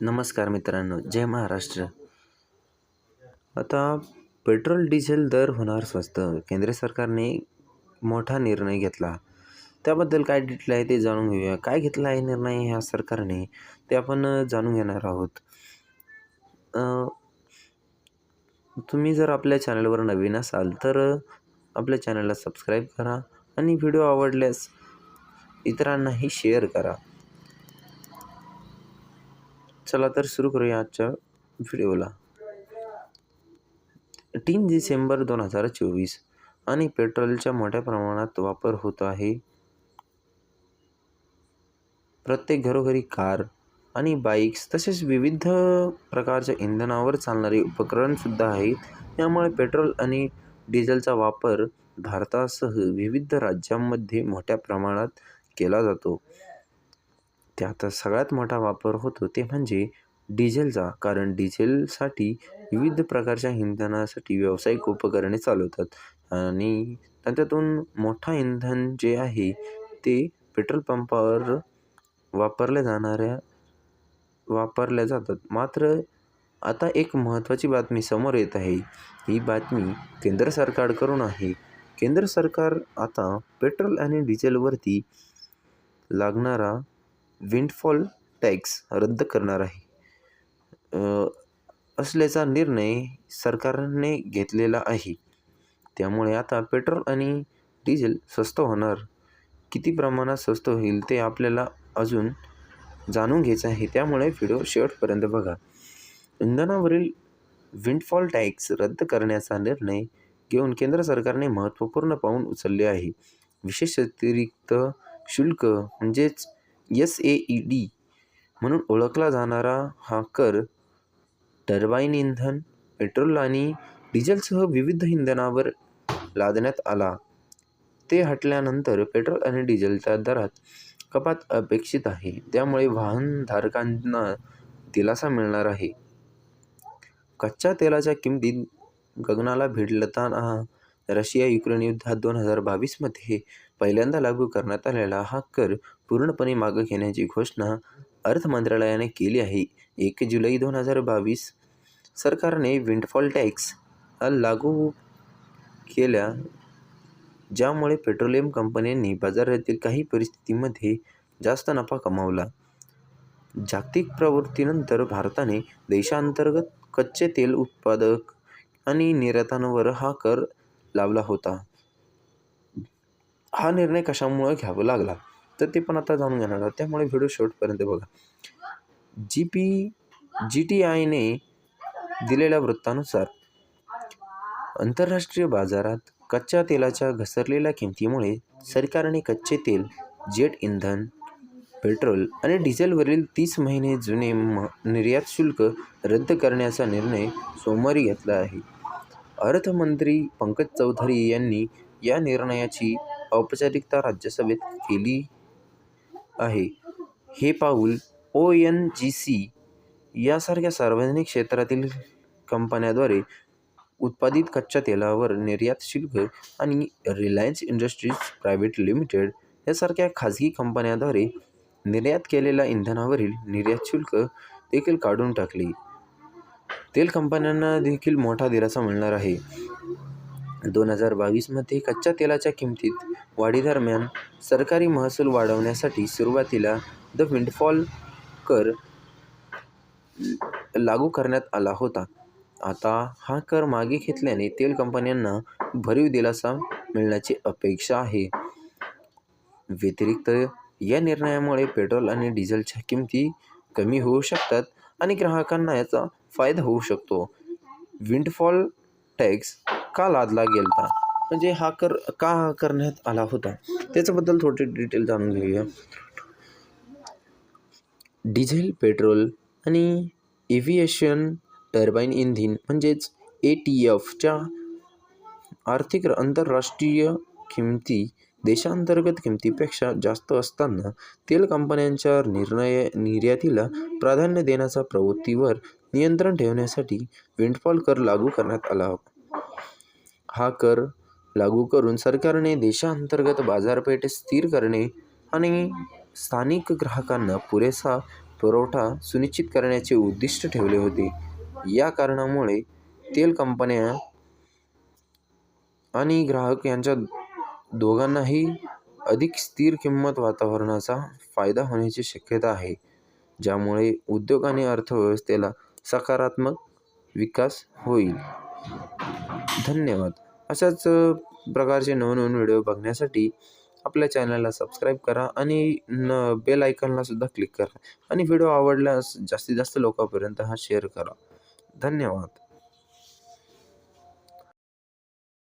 नमस्कार मित्रांनो जय महाराष्ट्र. आता पेट्रोल डिझेल दर होणार स्वस्त. केंद्र सरकारने मोठा निर्णय घेतला. त्याबद्दल काय डिटेल आहे ते जाणून घेऊया. काय घेतला आहे निर्णय ह्या सरकारने ते आपण जाणून घेणार आहोत. तुम्ही जर आपल्या चॅनलवर नवीन असाल तर आपल्या चॅनलला सबस्क्राईब करा आणि व्हिडिओ आवडल्यास इतरांनाही शेअर करा. चला तर सुरू करूया आजच्या व्हिडिओला. तीन डिसेंबर दोन हजार चोवीस आणि पेट्रोलच्या मोठ्या प्रमाणात वापर होत आहे. प्रत्येक घरोघरी कार आणि बाईक्स तसेच विविध प्रकारच्या इंधनावर चालणारे उपकरणसुद्धा आहेत. यामुळे पेट्रोल आणि डिझेलचा वापर भारतासह विविध राज्यांमध्ये मोठ्या प्रमाणात केला जातो. त्यात सगळ्यात मोठा वापर होतो ते म्हणजे डिझेलचा कारण डिझेलसाठी विविध प्रकारच्या इंधनासाठी व्यावसायिक उपकरणे चालवतात. आणि त्याच्यातून मोठा इंधन जे आहे ते पेट्रोल पंपावर वापरल्या जाणाऱ्या वापरल्या जातात. मात्र आता एक महत्त्वाची बातमी समोर येत आहे. ही बातमी केंद्र सरकारकडून आहे. केंद्र सरकार आता पेट्रोल आणि डिझेलवरती लागणारा विंडफॉल टॅक्स रद्द करणार आहे. असल्याचा निर्णय सरकारने घेतलेला आहे. त्यामुळे आता पेट्रोल आणि डिझेल स्वस्त होणार. किती प्रमाणात स्वस्त होईल ते आपल्याला अजून जाणून घ्यायचं आहे. त्यामुळे व्हिडिओ शेवटपर्यंत बघा. इंधनावरील विंडफॉल टॅक्स रद्द करण्याचा निर्णय घेऊन केंद्र सरकारने महत्त्वपूर्ण पाऊल उचलले आहे. विशेष अतिरिक्त शुल्क म्हणजेच एस ए ई डी म्हणून ओळखला जाणारा हा कर टर्बाईन इंधन पेट्रोल आणि डिझेलसह विविध इंधनावर लादण्यात आला. ते हटल्यानंतर पेट्रोल आणि डिझेलच्या दरात कपात अपेक्षित आहे. त्यामुळे वाहनधारकांना दिलासा मिळणार आहे. कच्च्या तेलाच्या किमतीत गगनाला भिडलताना रशिया युक्रेन युद्धात दोन हजार बावीसमध्ये पहिल्यांदा लागू करण्यात आलेला हा कर पूर्णपणे मागं घेण्याची घोषणा अर्थ मंत्रालयाने केली आहे. एक जुलै दोन हजार बावीस सरकारने विंडफॉल टॅक्स लागू केल्या ज्यामुळे पेट्रोलियम कंपन्यांनी बाजारातील काही परिस्थितीमध्ये जास्त नफा कमावला. जागतिक प्रवृत्तीनंतर भारताने देशांतर्गत कच्चे तेल उत्पादक आणि निर्यातांवर हा कर लावला होता. हा निर्णय कशामुळे घ्यावा लागला? तर ते पण आता जाणून घेणार आहोत. त्यामुळे व्हिडिओ शेवटपर्यंत बघा. जी पी जी टी आयने दिलेल्या वृत्तानुसार आंतरराष्ट्रीय बाजारात कच्च्या तेलाच्या घसरलेल्या किमतीमुळे सरकारने कच्चे तेल जेट इंधन पेट्रोल आणि डिझेलवरील तीस महिने जुने म निर्यात शुल्क रद्द करण्याचा निर्णय सोमवारी घेतला आहे. अर्थमंत्री पंकज चौधरी यांनी या निर्णयाची औपचारिकता राज्यसभेत केली आहे. हे पाऊल ओ एन जी सी यासारख्या सार्वजनिक क्षेत्रातील कंपन्याद्वारे उत्पादित कच्च्या तेलावर निर्यात शुल्क आणि रिलायन्स इंडस्ट्रीज प्रायव्हेट लिमिटेड यासारख्या खाजगी कंपन्याद्वारे निर्यात केलेल्या इंधनावरील निर्यात शुल्क देखील काढून टाकले. तेल कंपन्यांना देखील मोठा दिलासा मिळणार आहे. दोन हजार बावीसमध्ये कच्च्या तेलाच्या किमतीत वाढीदरम्यान सरकारी महसूल वाढवण्यासाठी सुरुवातीला द विंडफॉल कर लागू करण्यात आला होता. आता हा कर मागे घेतल्याने तेल कंपन्यांना भरीव दिलासा मिळण्याची अपेक्षा आहे. व्यतिरिक्त या निर्णयामुळे पेट्रोल आणि डिझेलच्या किमती कमी होऊ शकतात आणि ग्राहकांना याचा फायदा होऊ शकतो. विंडफॉल टॅक्स का लादला गेलता? म्हणजे हा कर का करण्यात आला होता? त्याच्याबद्दल थोडी डिटेल जाणून घेऊया. डिझेल पेट्रोल आणि एव्हिएशन टर्बाईन इंधिन म्हणजेच ए टी एफच्या आर्थिक आंतरराष्ट्रीय किमती देशांतर्गत किमतीपेक्षा जास्त असताना तेल कंपन्यांच्या निर्णय निर्यातीला प्राधान्य देण्याच्या प्रवृत्तीवर नियंत्रण ठेवण्यासाठी विंडफॉल कर लागू करण्यात आला. हा कर लागू करून सरकारने देशांतर्गत बाजारपेठ स्थिर करणे आणि स्थानिक ग्राहकांना पुरेसा पुरवठा सुनिश्चित करण्याचे उद्दिष्ट ठेवले होते. या कारणामुळे तेल कंपन्या आणि ग्राहक यांच्या दोघांनाही अधिक स्थिर किंमत वातावरणाचा फायदा होण्याची शक्यता आहे, ज्यामुळे उद्योग आणि अर्थव्यवस्थेला सकारात्मक विकास होईल. धन्यवाद. अशाच प्रकारचे नवनवीन व्हिडिओ बघण्यासाठी आपल्या चॅनलला सबस्क्राईब करा आणि न बेल आयकॉनला सुद्धा क्लिक करा आणि व्हिडिओ आवडल्यास जास्तीत जास्त लोकांपर्यंत हा शेअर करा. धन्यवाद.